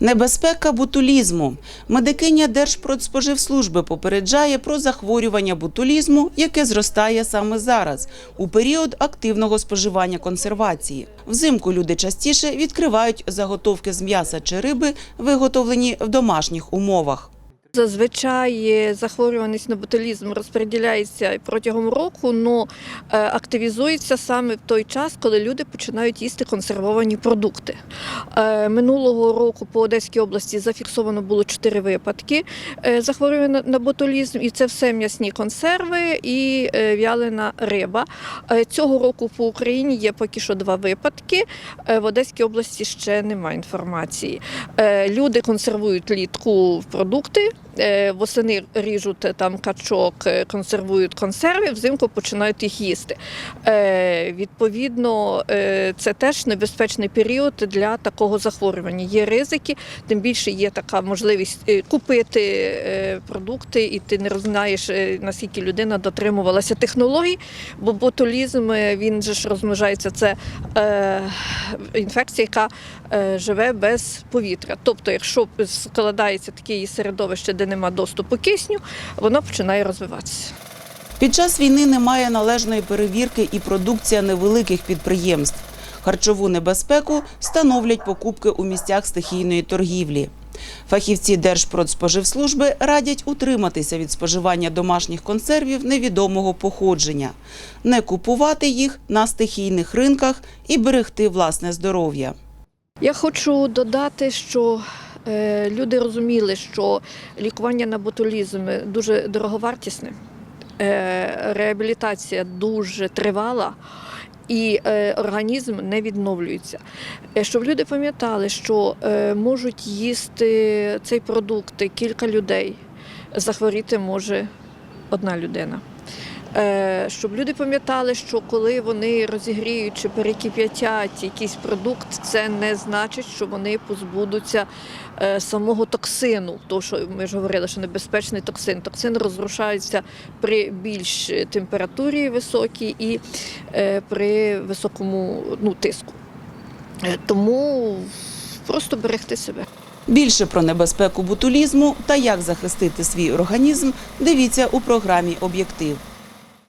Небезпека бутулізму. Медикиня Держпродспоживслужби попереджає про захворювання бутулізму, яке зростає саме зараз, у період активного споживання консервації. Взимку люди частіше відкривають заготовки з м'яса чи риби, виготовлені в домашніх умовах. Зазвичай захворюваність на ботулізм розподіляється протягом року, але активізується саме в той час, коли люди починають їсти консервовані продукти. Е, Минулого року по Одеській області зафіксовано було 4 випадки е, захворювання на ботулізм, і це все м'ясні консерви і е, в'ялена риба. Цього року по Україні є поки що два випадки. В Одеській області ще немає інформації. Люди консервують літку в продукти. Е, Восени ріжуть е, там качок, е, консервують консерви, взимку починають їх їсти. Відповідно, це теж небезпечний період для такого захворювання. Є ризики, тим більше є така можливість купити продукти, і ти не знаєш, наскільки людина дотримувалася технологій, бо ботулізм він же ж розмножається. Це інфекція, яка живе без повітря. Тобто, якщо складається таке середовище, де нема доступу кисню, воно починає розвиватися. Під час війни немає належної перевірки і продукція невеликих підприємств. Харчову небезпеку становлять покупки у місцях стихійної торгівлі. Фахівці Держпродспоживслужби радять утриматися від споживання домашніх консервів невідомого походження, не купувати їх на стихійних ринках і берегти власне здоров'я. Я хочу додати, що люди розуміли, що лікування на ботулізм дуже дороговартісне, е, реабілітація дуже тривала. І е, організм не відновлюється. Е, Щоб люди пам'ятали, що е, можуть їсти цей продукт кілька людей, захворіти може одна людина. Е, Щоб люди пам'ятали, що коли вони розігріють чи перекип'ятять якийсь продукт, це не значить, що вони позбудуться е, самого токсину. То, що ми ж говорили, що небезпечний токсин. Токсин розрушається при більш температурі високій і е, при високому ну, тиску. Тому просто берегти себе. Більше про небезпеку ботулізму та як захистити свій організм дивіться у програмі Об'єктив.